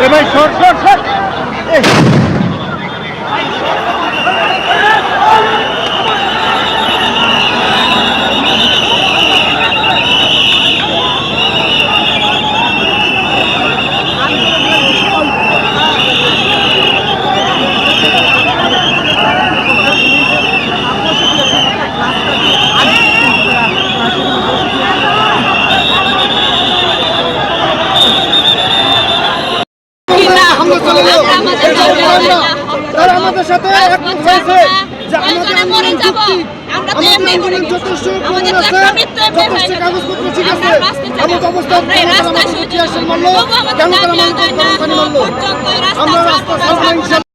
এ ভাই সর সর সর তারা আমাদের সাথে একমত হয়েছে যে আমাদের আন্দোলন যুক্তি আমাদের আন্দোলন যথেষ্ট প্রমাণ আছে যথেষ্ট কাগজপত্র ঠিক আছে এমন অবস্থায় কেন তারা আমাদের কেন তারা আমাদের মানল। আমরা রাস্তা ছাড়বো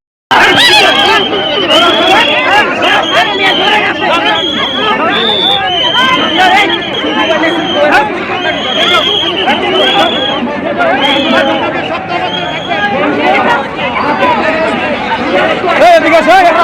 পুলিশ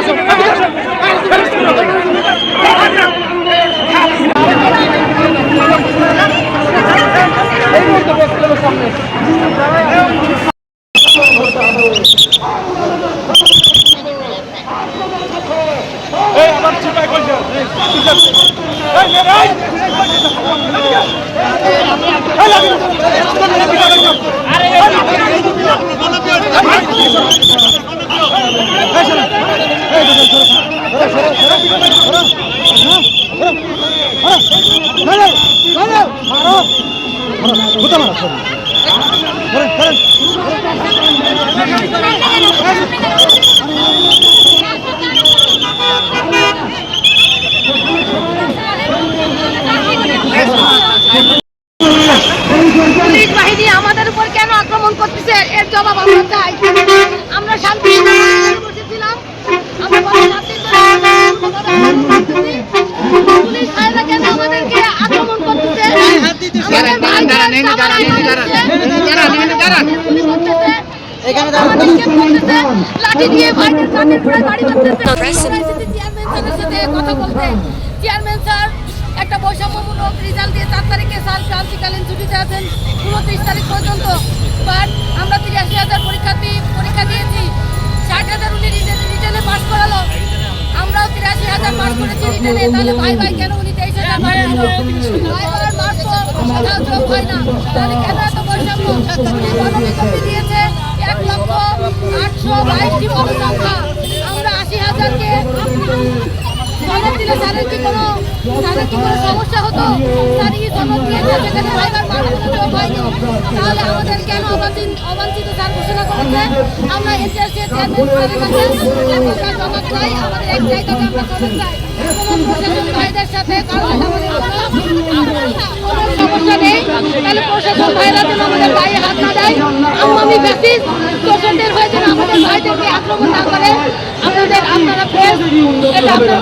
আমাদের উপর কেন আক্রমণ করতেছে এর জবাব আমরা চাই আমরা শান্তি বসেছিলাম পুলিশ আমাদেরকে আক্রমণ করতেছে আমাদের ভাইদের সামারাই মারতেছে। পুলিশ করতেছে। আমাদেরকে করতেছে, লাঠি দিয়ে ভাইদের কানের গোড়ায় বাড়ি মারতেছে। চেয়ারম্যান স্যারের সাথে কথা বলতে চেয়ারম্যান স্যার একটা বৈষম্যমূলক রেজাল্ট দিয়ে চার তারিখে সাল ক্রান্তিকালীন ছুটিতে আছেন উনত্রিশ তারিখ পর্যন্ত। বাট আমরা তিরাশি হাজার পরীক্ষার্থী পরীক্ষা দিয়েছি ষাট হাজার উনি রিটার্নে পাস করালো। আমরাও তিরাশি হাজার পাস করেছি রিটার্নে তাহলে ভাই ভাই কেন উনি তেইশ হাজার ভাই ভাই মার্ক হয় না তাহলে কেন এত বৈষম্য? দিয়েছে। লক্ষ আটশো বাইশটি পদসংখ্যা আমরা আশি হাজারকে সনদ দিলে স্যারের কি কোনো স্যারের কি কোনো সমস্যা হতো। স্যার কি সনদ আমাদের সাথে কারণ তাহলে ভাইরা যেন আমাদের গায়ে হাত না দেয়। আওয়ামী ফ্যাসিস্ট দোষণদের হয়ে যেন আমাদের ভাইদেরকে আক্রমণ না করে, আপনাদের আপনারা প্রেস এটা আপনারা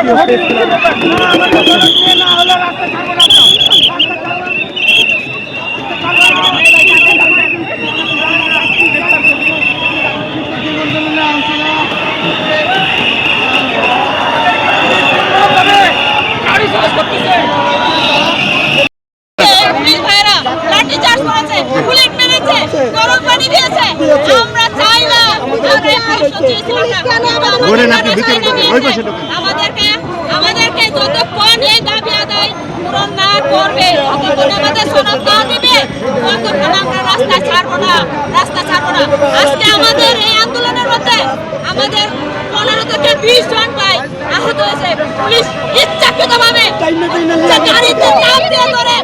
প্রচার করুন ভাই পুলিশ ভাইরা লাঠি চার্জ করেছে বুলেট মেরেছে গরম পানি দিয়েছে আমরা চাই না আমরা সত্যি আপনি ভিতরে ওই পাশে। আমাদেরকে আমাদেরকে যতক্ষণ এই দাবি আদায় পূরণ না করবে ততক্ষণ আমাদের দিবে ততক্ষণ আমরা রাস্তা ছাড়বো না রাস্তা ছাড়বো না। আজকে আমাদের এই আন্দোলনের মধ্যে আমাদের পনেরো থেকে বিশ জন ভাই আহত হয়েছে। পুলিশ ইচ্ছাকৃত ভাবে গাড়িতে দিয়ে ধরে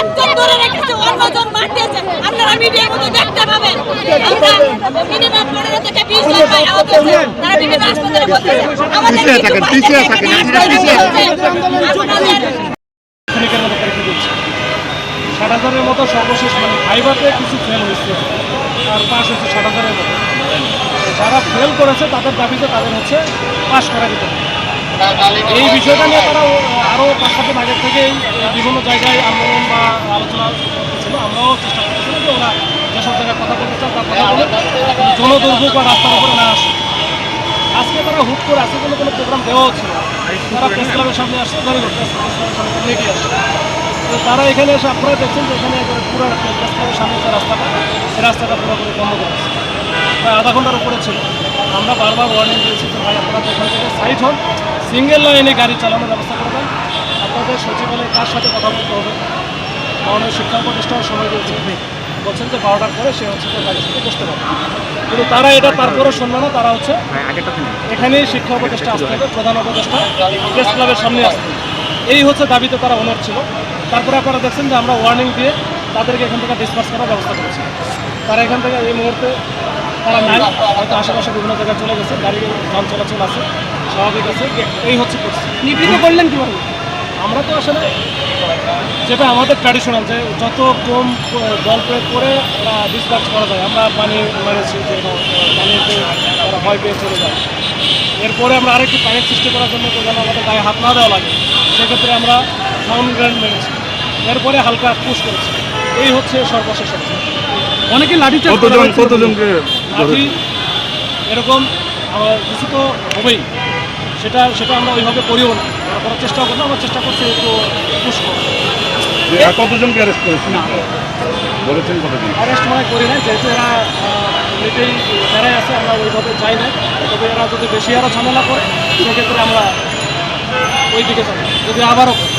একজন ধরে রেখেছে অন্যজন মারতেছে আপনারা মিডিয়ার মধ্যে দেখতে পাবেন। হচ্ছে। ষাট মতো সর্বশেষ মানে ফাইবারতে কিছু ফেল হয়েছে আর পাস হয়েছে ষাট মতো যারা ফেল করেছে, তাদের দাবিতে তাদের হচ্ছে পাস করা যেতে। এই বিষয়টা নিয়ে তারা আরও পাঁচ সাত আগের থেকেই বিভিন্ন জায়গায় আন্দোলন বা আলোচনা করতেছিল আমরাও চেষ্টা করতেছিলাম যে ওরা যেসব জায়গায় কথা বলতে চান তার কথা বলে জনদুর্ভোগ বা রাস্তার উপরে না আসে আজকে তারা হুট করে আজকে কোনো কোনো প্রোগ্রাম দেওয়া হচ্ছে না। তারা প্রেস ক্লাবের সামনে আসছে, ধরে প্রেস ক্লাবের সামনে তো তারা এখানে এসে আপনারা দেখছেন যে এখানে পুরো প্রেস ক্লাবের সামনে যে রাস্তাটা সেই রাস্তাটা পুরোপুরি বন্ধ করে প্রায় আধা ঘণ্টার উপরে ছিল। আমরা বারবার ওয়ার্নিং দিয়েছি যে, ভাই, আপনারা এখান থেকে সাইড হন। সিঙ্গেল লাইনে গাড়ি চালানোর ব্যবস্থা করে দেন। আপনাদের সচিবালয়ে কার সাথে কথা বলতে হবে? মাননীয় শিক্ষা প্রতিষ্ঠানের সময় দিয়েছে। বলছেন যে বারোটার পরে সে হচ্ছে যে গাড়ির সাথে বসতে পারবে। কিন্তু তারা এটা তারপরও শুনবে না তারা হচ্ছে এখানেই শিক্ষা উপদেষ্টা আসতে হবে প্রধান উপদেষ্টা প্রেস ক্লাবের সামনে আসতে হবে। এই হচ্ছে দাবিতে তারা অনর ছিল। তারপরে আপনারা দেখছেন যে আমরা ওয়ার্নিং দিয়ে তাদেরকে এখান থেকে ডিসপার্স করার ব্যবস্থা করেছি। তারা এখান থেকে এই মুহূর্তে তারা নাই হয়তো আশেপাশে বিভিন্ন জায়গায় চলে গেছে গাড়ি যান চলাচল আছে স্বাভাবিক আছে এই হচ্ছে পরিস্থিতি। নিবৃত করলেন কীভাবে? আমরা তো আসলে যেটা আমাদের ট্র্যাডিশনাল যে যত কম জল প্রয়োগ করে ডিসপার্স করা যায়। আমরা পানি মেরেছি যে পানিতে ওরা ভয় পেয়ে চলে যায়। এরপরে আমরা আরেকটি পানির সৃষ্টি করার জন্য যেন আমাদের গায়ে হাত না দেওয়া লাগে সেক্ষেত্রে আমরা সাউন্ড গ্র্যান্ড মেরেছি। এরপরে হালকা পুশ করেছি। এই হচ্ছে সর্বশেষ অনেকে লাঠি লাঠি এরকম কিছু তো হবেই। সেটা সেটা আমরা ওইভাবে করিও না। করার চেষ্টা করব আমরা চেষ্টা করছি একটু পুশ কতজনকে অ্যারেস্ট করেছেন? বলেছেন কতজন? অ্যারেস্ট মনে করি না যেহেতু এরা এমনিতেই যারাই আছে আমরা ওইভাবে চাই না তবে এরা যদি বেশি আরও ঝামেলা করে সেক্ষেত্রে আমরা ওই দিকে যাব যদি আবারও করে।